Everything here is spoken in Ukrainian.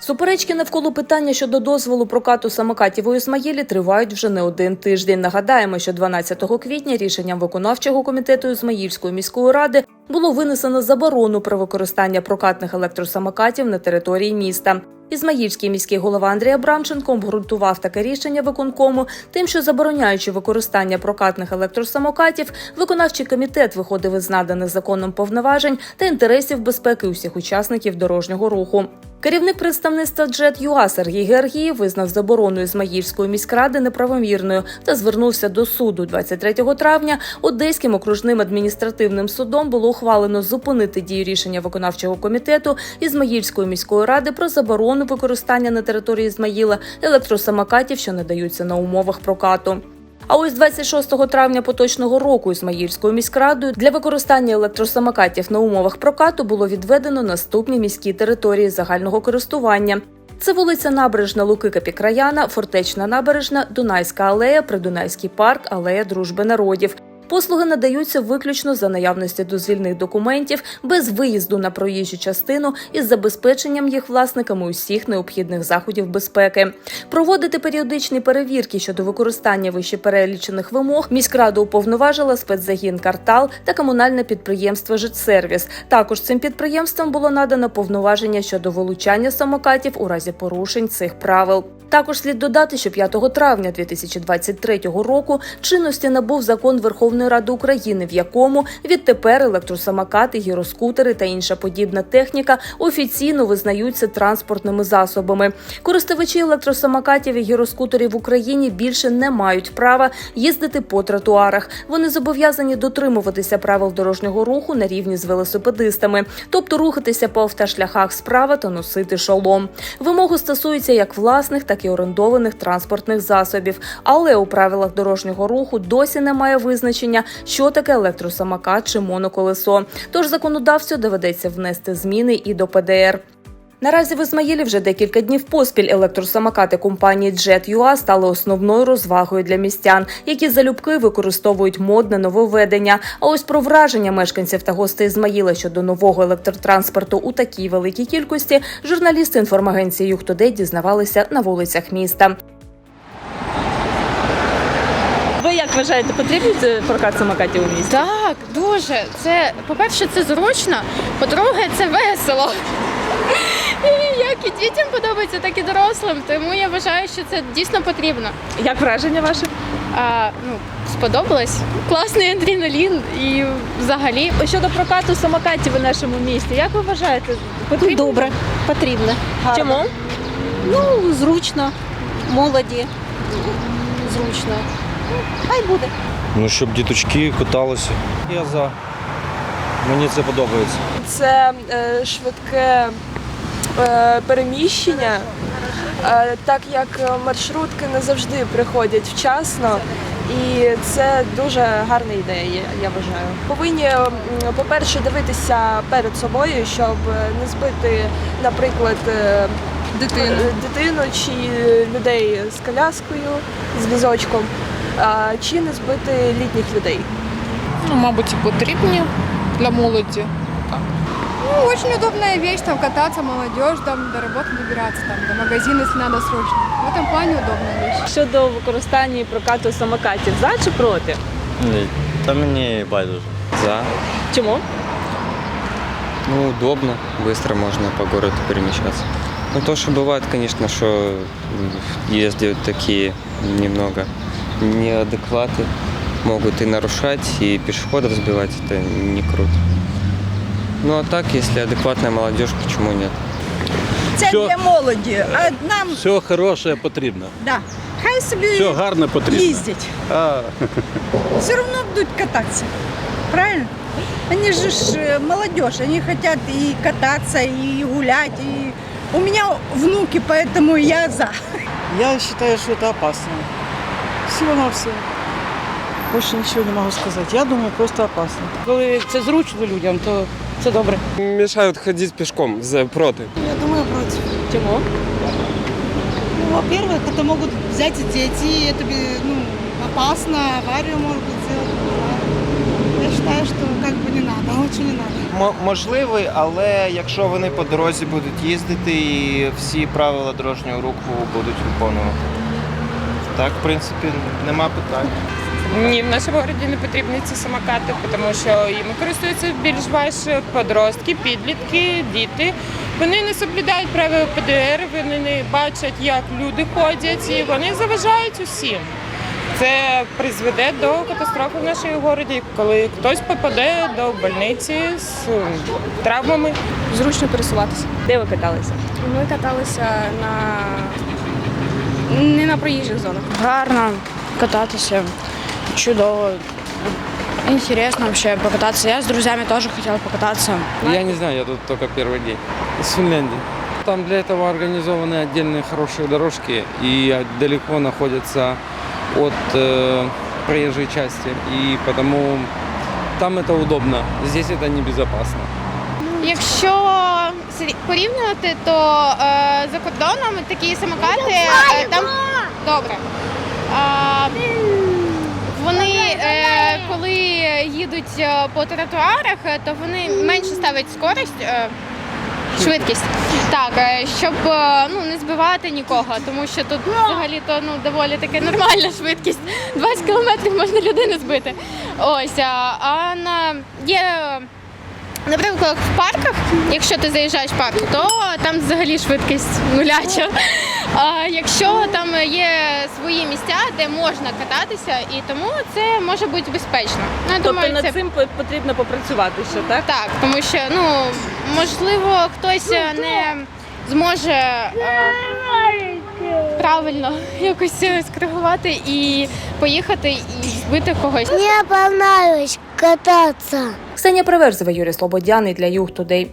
Суперечки навколо питання щодо дозволу прокату самокатів у Ізмаїлі тривають вже не один тиждень. Нагадаємо, що 12 квітня рішенням виконавчого комітету Ізмаїльської міської ради було винесено заборону про використання прокатних електросамокатів на території міста. Ізмаїльський міський голова Андрій Абрамченко обґрунтував таке рішення виконкому тим, що забороняючи використання прокатних електросамокатів, виконавчий комітет виходив із наданих законом повноважень та інтересів безпеки усіх учасників дорожнього руху. Керівник представництва Джет ЮА Сергій Георгієв визнав заборону Ізмаїльської міськради неправомірною та звернувся до суду. 23 травня Одеським окружним адміністративним судом було ухвалено зупинити дію рішення виконавчого комітету Ізмаїльської міської ради про заборону використання на території Ізмаїла електросамокатів, що надаються на умовах прокату. А ось 26 травня поточного року Ізмаїльською міськрадою для використання електросамокатів на умовах прокату було відведено наступні міські території загального користування. Це вулиця Набережна Луки Капікраяна, Фортечна набережна, Дунайська алея, Придунайський парк, алея Дружби народів. Послуги надаються виключно за наявності дозвільних документів, без виїзду на проїжджу частину із забезпеченням їх власниками усіх необхідних заходів безпеки. Проводити періодичні перевірки щодо використання вищеперелічених вимог міськраду уповноважила спецзагін «Картал» та комунальне підприємство «Житсервіс». Також цим підприємствам було надано повноваження щодо вилучання самокатів у разі порушень цих правил. Також слід додати, що 5 травня 2023 року чинності набув закон Верховної Ради України, в якому відтепер електросамокати, гіроскутери та інша подібна техніка офіційно визнаються транспортними засобами. Користувачі електросамокатів і гіроскутерів в Україні більше не мають права їздити по тротуарах. Вони зобов'язані дотримуватися правил дорожнього руху на рівні з велосипедистами, тобто рухатися по автошляхах справа та носити шолом. Вимогу стосується як власних, так і орендованих транспортних засобів. Але у правилах дорожнього руху досі немає визначення, що таке електросамокат чи моноколесо. Тож законодавцю доведеться внести зміни і до ПДР. Наразі в Ізмаїлі вже декілька днів поспіль електросамокати компанії Jet.ua стали основною розвагою для містян, які залюбки використовують модне нововведення. А ось про враження мешканців та гостей Ізмаїла щодо нового електротранспорту у такій великій кількості журналісти інформагенції «Юхтодей» дізнавалися на вулицях міста. Ви як вважаєте, потрібний прокат самокатів у місті? Так, дуже. Це, по-перше, це зручно, по-друге, це весело. Як і дітям подобається, так і дорослим. Тому я вважаю, що це дійсно потрібно. Як враження ваше? А, ну, сподобалось. Класний адреналін і взагалі. Щодо прокату самокатів у нашому місті, як ви вважаєте, потрібно? Добре, потрібно. Гарно. Чому? Ну, зручно, молоді, зручно. Хай буде. Ну, щоб діточки каталися. Я за. Мені це подобається. це е, швидке переміщення, е, так як маршрутки не завжди приходять вчасно. І це дуже гарна ідея, я- я вважаю. Повинні, по-перше, дивитися перед собою, щоб не збити, наприклад, дитину, дитину чи людей з коляскою, з візочком, чи не збити літніх людей. Ну, мабуть, потрібні для молоді. Ну, очень удобная вещь, там кататься, молодежь, там до работы добираться, там до магазина, если надо срочно. В этом плане удобная вещь. Щодо використання і прокату самокатів, за чи проти? Ні, та мені байдуже. За. Чому? Ну, удобно, быстро можно по городу перемещаться. Ну, то, что бывает, конечно, что ездят такие немного неадекваты, могут и нарушать, и пешеходов сбивать, это не круто. Ну, а так, если адекватная молодежь, почему нет? Це Що? для молоді, а нам Все хороше потрібно. да. хай собі Все гарне потрібно. їздять. А, Все одно будуть кататися. Правильно? Они же ж э, молодежь, они хотят и кататься, и гулять. И... У меня внуки, поэтому я за. Я считаю, что это опасно. Всего на все. Больше ничего не могу сказать. Я думаю, просто опасно. Коли це зручно людям, то це добре. Мешают ходить пешком, за проти. Я думаю, против. Чому? Ну, во-первых, это могут взять и дети, это ну, опасно, аварию может быть сделать. я считаю, что как бы не надо, лучше не надо. можливий, але якщо вони по дорозі будуть їздити і всі правила дорожнього руху будуть виконувати. Так, в принципі, нема питань. Ні, в нашому городі не потрібні ці самокати, тому що їми користуються більш ваші подростки, підлітки, діти. Вони не соблюдають правил ПДР, вони не бачать, як люди ходять, і вони заважають усім. Це призведе до катастрофи в нашому городі, коли хтось попаде до больниці з травмами. Зручно пересуватися. Де ви каталися? Ми каталися на не на проїжджих зонах. Гарно кататься, чудово. Интересно вообще покататься. Я с друзьями тоже хотела покататься. Я не знаю, я тут только первый день. Из Финляндии. Там для этого организованы отдельные хорошие дорожки и далеко находятся от э, проезжей части. И потому там это удобно, здесь это небезопасно. Якщо сері- порівнювати, то е, за кордоном такі самокати е, там добре. А, вони е, коли їдуть е, по тротуарах, е, то вони менше ставлять скорість. е, Швидкість так, щоб ну не збивати нікого, тому що тут взагалі то ну доволі таки нормальна швидкість. 20 кілометрів можна людину збити. Ось а на є Наприклад, в парках, якщо ти заїжджаєш в парк, то там взагалі швидкість нуляча. А якщо там є свої місця, де можна кататися, і тому це може бути безпечно. Ну, я думаю, це цим потрібно попрацювати ще, так? так, тому що ну можливо хтось не зможе е, правильно якось е, скоригувати і поїхати і збити когось. Мне понравилось кататься. Ксенія Приверзева, Юрій Слободяний для Юг Тудей.